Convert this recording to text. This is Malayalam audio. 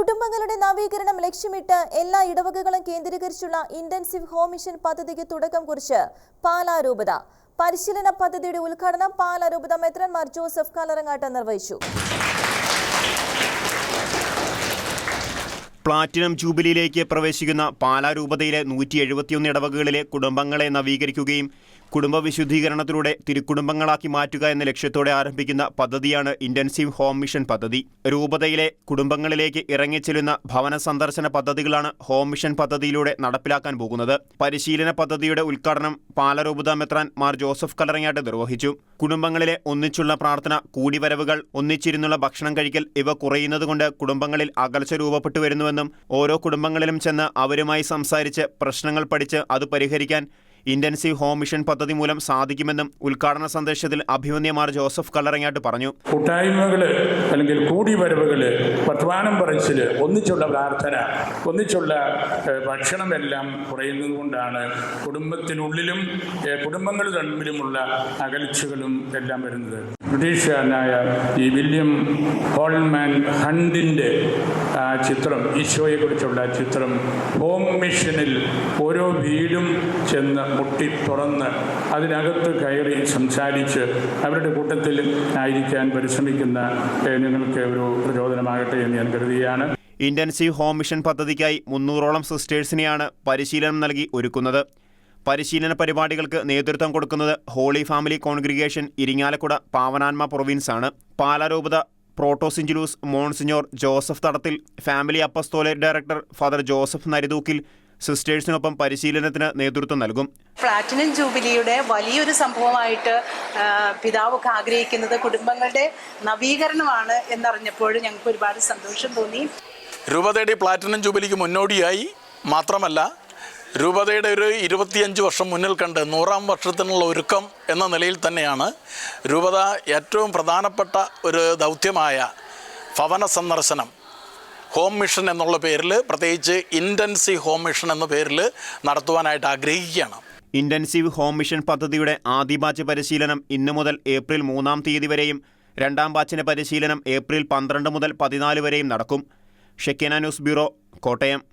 കുടുംബങ്ങളുടെ നവീകരണം ലക്ഷ്യമിട്ട് എല്ലാ ഇടവകകളും കേന്ദ്രീകരിച്ചുള്ള ഇന്റൻസീവ് ഹോം മിഷൻ പദ്ധതിക്ക് തുടക്കം കുറിച്ച് പാലാരൂപത. പരിശീലന പദ്ധതിയുടെ ഉദ്ഘാടനം പാലാരൂപത മെത്രന്മാർ ജോസഫ് കലറങ്ങാട്ട് നിർവഹിച്ചു. പ്ലാറ്റിനം ജൂബിലിയിലേക്ക് പ്രവേശിക്കുന്ന പാലാ രൂപതയിലെ നൂറ്റി എഴുപത്തിയൊന്ന് ഇടവകകളിലെ കുടുംബങ്ങളെ നവീകരിക്കുകയും കുടുംബ വിശുദ്ധീകരണത്തിലൂടെ തിരുക്കുടുംബങ്ങളാക്കി മാറ്റുക എന്ന ലക്ഷ്യത്തോടെ ആരംഭിക്കുന്ന പദ്ധതിയാണ് ഇന്റൻസീവ് ഹോം മിഷൻ പദ്ധതി. രൂപതയിലെ കുടുംബങ്ങളിലേക്ക് ഇറങ്ങിച്ചെല്ലുന്ന ഭവന സന്ദർശന പദ്ധതികളാണ് ഹോം മിഷൻ പദ്ധതിയിലൂടെ നടപ്പിലാക്കാൻ പോകുന്നത്. പരിശീലന പദ്ധതിയുടെ ഉദ്ഘാടനം പാലരൂപത മെത്രാൻ മാർ ജോസഫ് കലറങ്ങാട്ട് നിർവഹിച്ചു. കുടുംബങ്ങളിലെ ഒന്നിച്ചുള്ള പ്രാർത്ഥന കൂടിവരവുകൾ ഒന്നിച്ചിരുന്നുള്ള ഭക്ഷണം കഴിക്കൽ ഇവ കുറയുന്നതുകൊണ്ട് കുടുംബങ്ങളിൽ അകൽച്ച രൂപപ്പെട്ടു വരുന്നുവെന്നും ഓരോ കുടുംബങ്ങളിലും ചെന്ന് അവരുമായി സംസാരിച്ച് പ്രശ്നങ്ങൾ പഠിച്ച് അത് പരിഹരിക്കാൻ ഇന്റൻസീവ് ഹോം മിഷൻ പദ്ധതി മൂലം സാധിക്കുമെന്നും ഉദ്ഘാടന സന്ദേശത്തിൽ അഭിമന്യമാർ ജോസഫ് കല്ലറങ്ങാട്ട് പറഞ്ഞു. കൂട്ടായ്മകൾ അല്ലെങ്കിൽ കൂടിവരവുകൾ വർത്തമാനം പറച്ചിൽ ഒന്നിച്ചുള്ള പ്രാർത്ഥന ഒന്നിച്ചുള്ള ഭക്ഷണമെല്ലാം കുറയുന്നത് കൊണ്ടാണ് കുടുംബത്തിനുള്ളിലും കുടുംബങ്ങൾ തമ്മിലുമുള്ള അകൽച്ചകളും എല്ലാം വരുന്നത്. ബ്രിട്ടീഷുകാരനായ ഈ വില്യം ഹോൾമാൻ ഹണ്ടിന്റെ ആ ചിത്രം ഈശോയെക്കുറിച്ചുള്ള ചിത്രം ഹോം മിഷനിൽ ഓരോ വീടും ചെന്ന് മുട്ടി തുറന്ന് അതിനകത്ത് കയറി സംസാരിച്ച് അവരുടെ കൂട്ടത്തിൽ ആയിരിക്കാൻ പരിശ്രമിക്കുന്ന നിങ്ങൾക്ക് ഒരു പ്രചോദനമാകട്ടെ എന്ന് ഞാൻ കരുതുകയാണ്. ഇന്റൻസീവ് ഹോം മിഷൻ പദ്ധതിക്കായി മുന്നൂറോളം സിസ്റ്റേഴ്സിനെയാണ് പരിശീലനം നൽകി ഒരുക്കുന്നത്. പരിശീലന പരിപാടികൾക്ക് നേതൃത്വം കൊടുക്കുന്നത് holy family congregation Irinjalakuda Pavanatma province ആണ് പാലാരൂപത protosyncellus monsignor Joseph Thadathil family apostolate director father Joseph Narithookil സിസ്റ്റേഴ്സിനൊപ്പം പരിശീലനത്തിന് നേതൃത്വം നൽകും. പ്ലാറ്റിനം ജൂബിലിയുടെ വലിയൊരു സംഭവമായിട്ട് പിതാവൊക്കെ ആഗ്രഹിക്കുന്നത് കുടുംബങ്ങളുടെ നവീകരണമാണ് എന്നറിഞ്ഞപ്പോൾ ഞങ്ങൾക്ക് ഒരുപാട് സന്തോഷം തോന്നി. രൂപതയുടെ പ്ലാറ്റിനം ജൂബിലിക്ക് മുന്നോടിയായി മാത്രമല്ല രൂപതയുടെ ഒരു ഇരുപത്തിയഞ്ച് വർഷം മുന്നിൽ കണ്ട് നൂറാം വർഷത്തിനുള്ള ഒരുക്കം എന്ന നിലയിൽ തന്നെയാണ് രൂപത ഏറ്റവും പ്രധാനപ്പെട്ട ഒരു ദൗത്യമായ ഭവന സന്ദർശനം. ഹോം മിഷൻ എന്നുള്ള പേരിൽ പ്രത്യേകിച്ച് ഇന്റൻസീവ് ഹോം മിഷൻ എന്ന പേരിൽ നടത്തുവാനായിട്ട് ആഗ്രഹിക്കുകയാണ്. ഇന്റൻസീവ് ഹോം മിഷൻ പദ്ധതിയുടെ ആദ്യ ബാച്ച് പരിശീലനം ഇന്നു മുതൽ ഏപ്രിൽ മൂന്നാം തീയതി വരെയും രണ്ടാം ബാച്ചിന്റെ പരിശീലനം ഏപ്രിൽ പന്ത്രണ്ട് മുതൽ പതിനാല് വരെയും നടക്കും. Shekinah news bureau Kottayam.